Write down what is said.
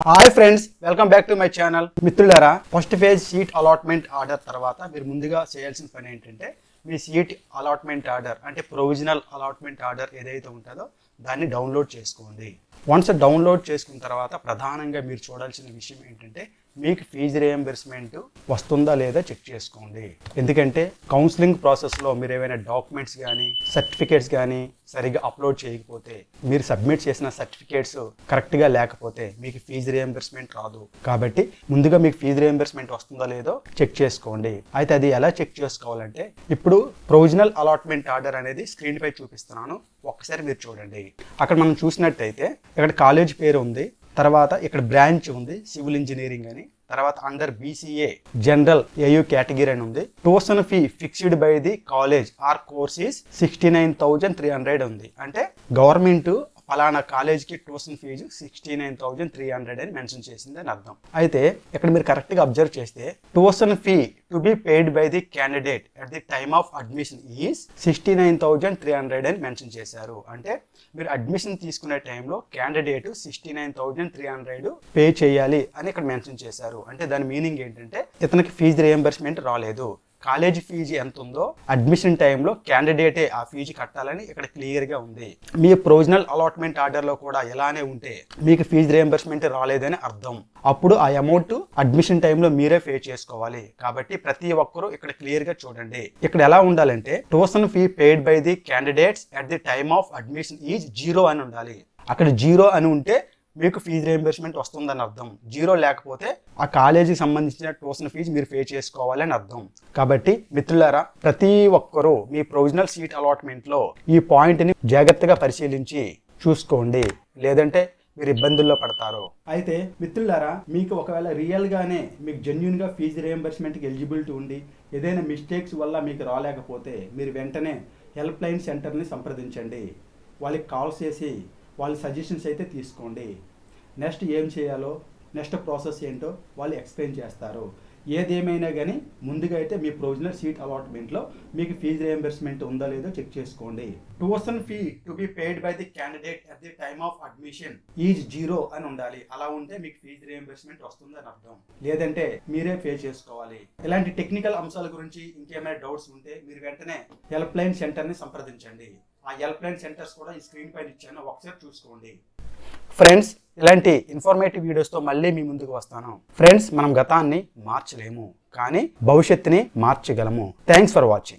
Hi friends welcome back to my channel మిత్రులారా first phase seat allotment order తర్వాత మీరు ముందుగా చేయాల్సిన పని ఏంటంటే మీ సీట్ అలాట్మెంట్ ఆర్డర్ అంటే ప్రొవిజనల్ అలాట్మెంట్ ఆర్డర్ ఏదైతే ఉంటుందో దాన్ని డౌన్లోడ్ చేసుకోండి. వన్స్ డౌన్లోడ్ చేసుకున్న తర్వాత ప్రధానంగా మీరు చూడాల్సిన విషయం ఏంటంటే మీకు ఫీజు రియంబర్స్మెంట్ వస్తుందా లేదా చెక్ చేసుకోండి. ఎందుకంటే కౌన్సిలింగ్ ప్రాసెస్లో మీరు ఏవైనా డాక్యుమెంట్స్ కానీ సర్టిఫికేట్స్ కానీ సరిగ్గా అప్లోడ్ చేయకపోతే మీరు సబ్మిట్ చేసిన సర్టిఫికేట్స్ కరెక్ట్గా లేకపోతే మీకు ఫీజు రియంబర్స్మెంట్ రాదు. కాబట్టి ముందుగా మీకు ఫీజు రియంబర్స్మెంట్ వస్తుందో లేదో చెక్ చేసుకోండి. అయితే అది ఎలా చెక్ చేసుకోవాలంటే ఇప్పుడు ప్రొవిజనల్ అలాట్మెంట్ ఆర్డర్ అనేది స్క్రీన్పై చూపిస్తున్నాను. ఒక్కసారి మీరు చూడండి. అక్కడ మనం చూసినట్టయితే ఇక్కడ కాలేజ్ పేరు ఉంది. తర్వాత ఇక్కడ బ్రాంచ్ ఉంది సివిల్ ఇంజనీరింగ్ అని. తర్వాత under BCA general AU category అని ఉంది. Tuition fee fixed by the college or courses sixty nine thousand three hundred ఉంది. అంటే గవర్నమెంట్ ఫలానా కాలేజ్కి tuition fees sixty nine thousand three hundred అని మెన్షన్ చేసింది అని అర్థం. అయితే ఇక్కడ మీరు కరెక్ట్గా అబ్జర్వ్ చేస్తే tuition fee to be paid by the candidate at the time of admission is sixty nine thousand three hundred అని మెన్షన్ చేశారు. అంటే మీరు అడ్మిషన్ తీసుకునే టైంలో candidate sixty nine thousand three hundred pay చేయాలి అని ఇక్కడ మెన్షన్ చేశారు. అంటే దాని మీనింగ్ ఏంటంటే ఇతనికి ఫీజు రియంబర్స్మెంట్ రాలేదు. కాలేజీ ఫీజు ఎంత ఉందో అడ్మిషన్ టైంలో క్యాండిడేటే ఆ ఫీజు కట్టాలని ఇక్కడ క్లియర్గా ఉంది. మీ ప్రొవిజనల్ అలాట్మెంట్ ఆర్డర్లో కూడా ఎలానే ఉంటే మీకు ఫీజు రియంబర్స్మెంట్ రాలేదని అర్థం. అప్పుడు ఆ అమౌంట్ అడ్మిషన్ టైంలో మీరే పే చేసుకోవాలి. కాబట్టి ప్రతి ఒక్కరూ ఇక్కడ క్లియర్గా చూడండి. ఇక్కడ ఎలా ఉండాలంటే tuition fee paid by the candidates at the time of admission is zero అని ఉండాలి. అక్కడ జీరో అని ఉంటే మీకు ఫీజు రియంబర్స్మెంట్ వస్తుందని అర్థం. జీరో లేకపోతే ఆ కాలేజీకి సంబంధించిన ట్యూషన్ ఫీజు మీరు పే చేసుకోవాలని అర్థం. కాబట్టి మిత్రులారా ప్రతి ఒక్కరూ మీ ప్రొవిజనల్ సీట్ అలాట్మెంట్లో ఈ పాయింట్ని జాగ్రత్తగా పరిశీలించి చూసుకోండి. లేదంటే మీరు ఇబ్బందుల్లో పడతారు. అయితే మిత్రులారా మీకు ఒకవేళ రియల్గానే మీకు జెన్యున్గా ఫీజు రియంబర్స్మెంట్కి ఎలిజిబిలిటీ ఉండి ఏదైనా మిస్టేక్స్ వల్ల మీకు రాలేకపోతే మీరు వెంటనే హెల్ప్ లైన్ సెంటర్ని సంప్రదించండి. వాళ్ళకి కాల్ చేసి వాళ్ళ సజెషన్స్ అయితే తీసుకోండి. నెక్స్ట్ ఏం చేయాలో నెక్స్ట్ ప్రాసెస్ ఏంటో వాళ్ళు ఎక్స్ప్లెయిన్ చేస్తారు. ఏదేమైనా కానీ ముందుగా అయితే మీ ప్రొవిజనల్ సీట్ అలాట్మెంట్లో మీకు ఫీజు రియంబర్స్మెంట్ ఉందా లేదో చెక్ చేసుకోండి. Tuition fee to be paid by the candidate at the time of admission is zero అని ఉండాలి. అలా ఉంటే మీకు ఫీజు రియంబర్స్మెంట్ వస్తుందని అర్థం. లేదంటే మీరే పే చేసుకోవాలి. ఇలాంటి టెక్నికల్ అంశాల గురించి ఇంకేమైనా డౌట్స్ ఉంటే మీరు వెంటనే హెల్ప్ లైన్ సెంటర్ని సంప్రదించండి. ఆ హెల్ప్ లైన్ సెంటర్స్ కూడా ఈ స్క్రీన్ పైన ఇచ్చాను. ఒకసారి చూసుకోండి. ఫ్రెండ్స్ ఇలాంటి ఇన్ఫర్మేటివ్ వీడియోస్తో మళ్ళీ మీ ముందుకు వస్తాను. ఫ్రెండ్స్ మనం గతాన్ని మార్చలేము కానీ భవిష్యత్తుని మార్చగలము. Thanks for watching